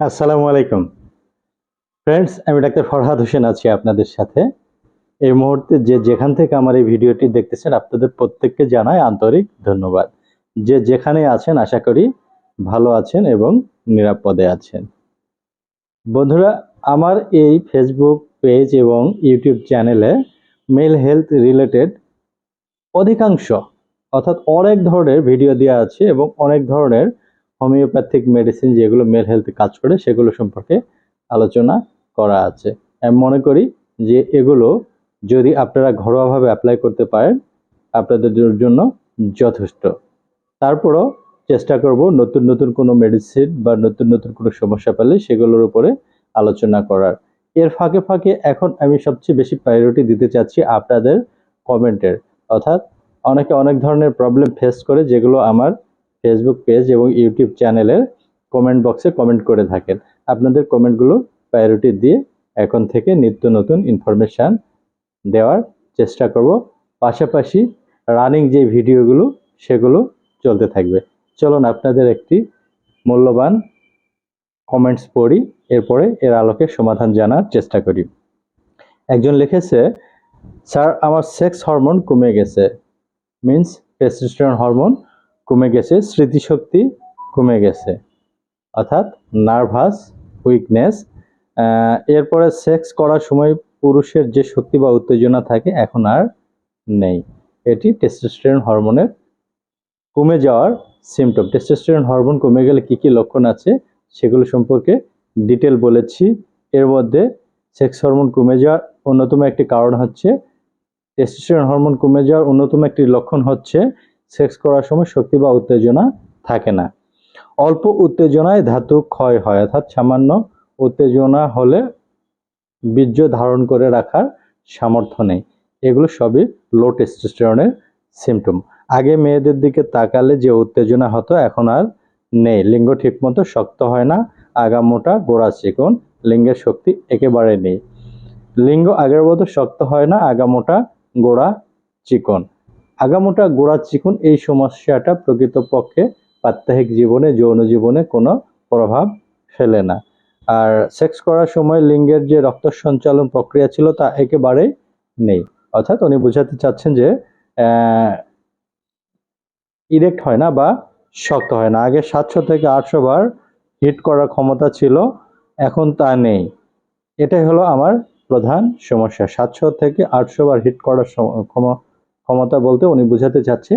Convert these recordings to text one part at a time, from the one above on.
আসসালামু আলাইকুম। ফ্রেন্ডস আমি ডাক্তার ফরহাদ হোসেন আছি আপনাদের সাথে। এই মুহূর্তে যে যেখান থেকে আমার এই ভিডিওটি দেখতেছেন, আপনাদের প্রত্যেককে জানাই আন্তরিক ধন্যবাদ। যে যেখানে আছেন, আশা করি ভালো আছেন এবং নিরাপদে আছেন। বন্ধুরা, আমার এই ফেসবুক পেজ এবং ইউটিউব চ্যানেলে মেল হেলথ রিলেটেড অধিকাংশ, অর্থাৎ অনেক ধরনের ভিডিও দেওয়া আছে এবং অনেক ধরনের হোমিওপ্যাথিক মেডিসিন যেগুলো মেল হেলথে কাজ করে, সেগুলো সম্পর্কে আলোচনা করা আছে। আমি মনে করি যে এগুলো যদি আপনারা ঘরোয়াভাবে অ্যাপ্লাই করতে পারেন, আপনাদের জন্য যথেষ্ট। তারপরও চেষ্টা করব নতুন নতুন কোনো মেডিসিন বা নতুন নতুন কোনো সমস্যা পেলে সেগুলোর উপরে আলোচনা করার। এর ফাঁকে ফাঁকে এখন আমি সবচেয়ে বেশি প্রায়োরিটি দিতে চাচ্ছি আপনাদের কমেন্টের অর্থাৎ অনেকে অনেক ধরনের প্রবলেম ফেস করে যেগুলো আমার ফেসবুক পেজ এবং ইউটিউব চ্যানেলের কমেন্ট বক্সে কমেন্ট করে থাকেন। আপনাদের কমেন্টগুলো প্রায়োরিটি দিয়ে এখন থেকে নিত্য নতুন ইনফরমেশান দেওয়ার চেষ্টা করব। পাশাপাশি রানিং যে ভিডিওগুলো সেগুলো চলতে থাকবে। চলুন আপনাদের একটি মূল্যবান কমেন্টস পড়ি, এরপরে এর আলোকে সমাধান জানার চেষ্টা করি। একজন লিখেছে, স্যার, আমার সেক্স হরমোন কমে গেছে। মিন্স টেস্টোস্টেরন হরমোন কমে গেছে, স্মৃতিশক্তি কমে গেছে। অর্থাৎ নার্ভাস উইকনেস এরপরে সেক্স করার সময় পুরুষের যে শক্তি বা উত্তেজনা থাকে এখন আর নেই। এটি টেস্টোস্টেরন হরমোনের কমে যাওয়ার সিমটম টেস্টোস্টেরন হরমোন কমে গেলে কি কি লক্ষণ আছে সেগুলো সম্পর্কে ডিটেল বলেছি। এর মধ্যে সেক্স হরমোন কমে যাওয়ার অন্যতম একটি কারণ হচ্ছে টেস্টোস্টেরন হরমোন কমে যাওয়ার অন্যতম একটি লক্ষণ হচ্ছে সেক্স করার সময় শক্তি বা উত্তেজনা থাকে না। অল্প উত্তেজনায় ধাতু ক্ষয় হয়, অর্থাৎ সামান্য উত্তেজনা হলে বীর্য ধারণ করে রাখার সামর্থ্য নেই। এগুলো সবই লো টেস্টোস্টেরনের সিমটম আগে মেয়েদের দিকে তাকালে যে উত্তেজনা হতো, এখন আর নেই। লিঙ্গ ঠিকমতো শক্ত হয় না আগামোটা গোড়া চিকন, লিঙ্গের শক্তি একেবারে নেই। লিঙ্গ আগের মতো শক্ত হয় না আগামোটা গোড়া চিকন। আগামোটা গোড়া চিকুন এই সমস্যাটা প্রকৃতপক্ষে প্রাত্যহিক জীবনে, যৌন জীবনে কোনো প্রভাব ফেলে না। আর সেক্স করার সময় লিঙ্গের যে রক্ত সঞ্চালন প্রক্রিয়া ছিল তা একেবারেই নেই। অর্থাৎ উনি বোঝাতে চাচ্ছেন যে ইরেক্ট হয় না বা শক্ত হয় না। আগে সাতশো থেকে আটশো বার হিট করার ক্ষমতা ছিল, এখন তা নেই। এটাই হলো আমার প্রধান সমস্যা। সাতশো থেকে আটশো বার হিট করার ক্ষমতা বলতে উনি বোঝাতে চাচ্ছে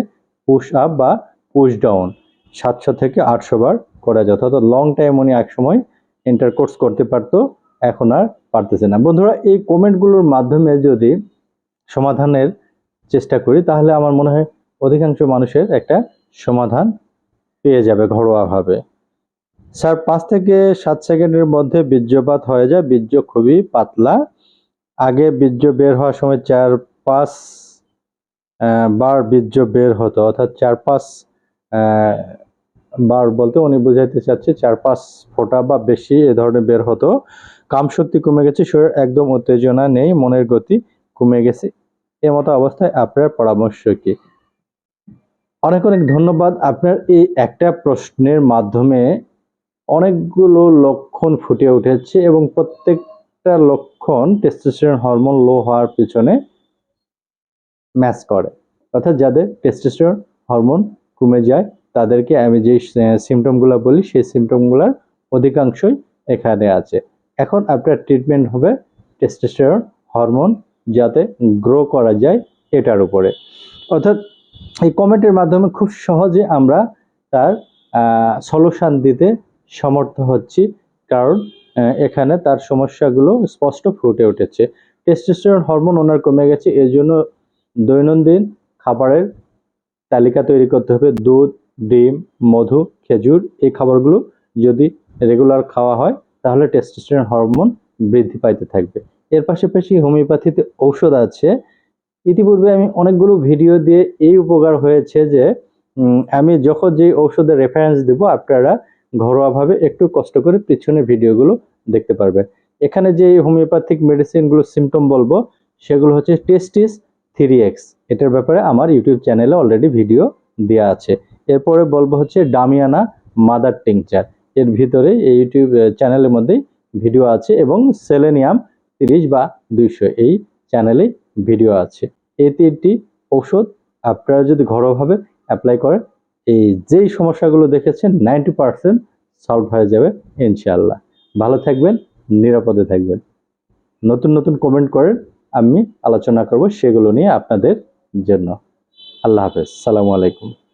পুশ আপ বা পুশ ডাউন সাতশো থেকে আটশো বার করা যেত অর্থাৎ লং টাইম উনি একসময় ইন্টারকোর্স করতে পারতো, এখন আর পারতেছে না। বন্ধুরা, এই কমেন্টগুলোর মাধ্যমে যদি সমাধানের চেষ্টা করি, তাহলে আমার মনে হয় অধিকাংশ মানুষের একটা সমাধান পেয়ে যাবে ঘরোয়াভাবে। স্যার, পাঁচ থেকে সাত সেকেন্ডের মধ্যে বীর্যপাত হয়ে যায়। বীর্য খুবই পাতলা। আগে বীর্য বের হওয়ার সময় চার, পাঁচ বার বীর্য বের হতো। অর্থাৎ চার পাঁচ বার বলতে উনি বুঝাইতে চাচ্ছে চার পাঁচ ফোঁটা বা বেশি এ ধরনের বের হতো। কাম শক্তি কমে গেছে, শরীর একদম উত্তেজনা নেই, মনের গতি কমে গেছে। এ মতো অবস্থায় আপনার পরামর্শ কি? অনেক অনেক ধন্যবাদ। আপনার এই একটা প্রশ্নের মাধ্যমে অনেকগুলো লক্ষণ ফুটে উঠেছে এবং প্রত্যেকটা লক্ষণ টেস্টোস্টেরন হরমোন লো হওয়ার পিছনে ম্যাচ করে। অর্থাৎ যাদের টেস্টোস্টেরন হরমোন কমে যায়, তাদেরকে আমি যে সিমটমগুলো বলি, সেই সিমটমগুলোর অধিকাংশই এখানে আছে। এখন আপনার ট্রিটমেন্ট হবে টেস্টোস্টেরন হরমোন যাতে গ্রো করা যায় এটার উপরে। অর্থাৎ এই কমেন্টের মাধ্যমে খুব সহজে আমরা তার সলিউশন দিতে সমর্থ হচ্ছি। কারণ এখানে তার সমস্যাগুলো স্পষ্ট ফুটে উঠেছে। টেস্টোস্টেরন হরমোন ওনার কমে গেছে, এর জন্য দৈনন্দিন খাবারের তালিকা তৈরি করতে হবে। দুধ, ডিম, মধু, খেজুর, এই খাবারগুলো যদি রেগুলার খাওয়া হয়, তাহলে টেস্টোস্টেরন হরমোন বৃদ্ধি পাইতে থাকবে। এর পাশাপাশি হোমিওপ্যাথিতে ঔষধ আছে। ইতিপূর্বে আমি অনেকগুলো ভিডিও দিয়ে এই উপকার হয়েছে যে আমি যখন যে ঔষধের রেফারেন্স দেব, আপনারা ঘরোয়াভাবে একটু কষ্ট করে পিছনে ভিডিওগুলো দেখতে পারবেন। এখানে যে হোমিওপ্যাথিক মেডিসিনগুলো সিমটম বলব, সেগুলো হচ্ছে টেস্টিস থ্রি এক্স। এটার ব্যাপারে আমার ইউটিউব চ্যানেলে অলরেডি ভিডিও দেওয়া আছে। এরপরে বলব হচ্ছে ডামিয়ানা মাদার টিংচার এর ভিতরে এই ইউটিউব চ্যানেলের মধ্যেই ভিডিও আছে এবং সেলেনিয়াম তিরিশ বা দুইশো এই চ্যানেলে ভিডিও আছে। এই তিনটি ঔষধ আপনারা যদি ঘরোয়াভাবে অ্যাপ্লাই করেন, এই যেই সমস্যাগুলো দেখেছেন নাইনটি পার্সেন্ট সলভ হয়ে যাবে ইনশাআল্লাহ। ভালো থাকবেন, নিরাপদে থাকবেন। নতুন নতুন কমেন্ট করেন আমি আলোচনা করব সেগুলো নিয়ে আপনাদের জন্য। আল্লাহ হাফেজ। সালামু আলাইকুম।